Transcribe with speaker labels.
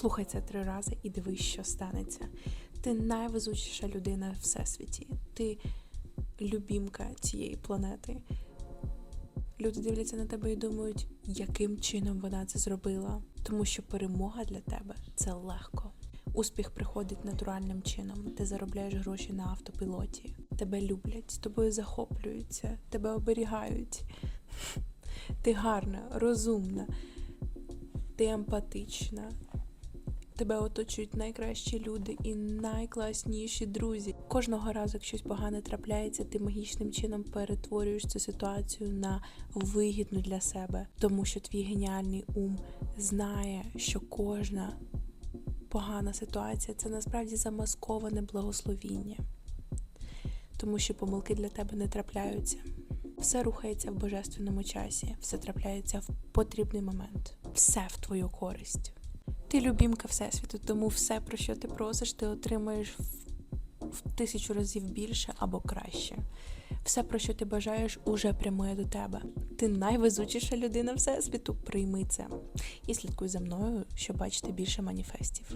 Speaker 1: Слухай це три рази і дивись, що станеться. Ти найвезучіша людина в всесвіті. Ти любімка цієї планети. Люди дивляться на тебе і думають, яким чином вона це зробила. Тому що перемога для тебе це легко. Успіх приходить натуральним чином. Ти заробляєш гроші на автопілоті. Тебе люблять, тобою захоплюються, тебе оберігають. Ти гарна, розумна, ти емпатична. Тебе оточують найкращі люди і найкласніші друзі. Кожного разу, як щось погане трапляється, ти магічним чином перетворюєш цю ситуацію на вигідну для себе, тому що твій геніальний ум знає, що кожна погана ситуація це насправді замасковане благословіння, тому що помилки для тебе не трапляються. Все рухається в божественному часі, все трапляється в потрібний момент, все в твою користь. Ти любімка Всесвіту, тому все, про що ти просиш, ти отримаєш в, тисячу разів більше або краще. Все, про що ти бажаєш, уже прямує до тебе. Ти найвезучіша людина Всесвіту. Прийми це і слідкуй за мною, щоб бачити більше маніфестів.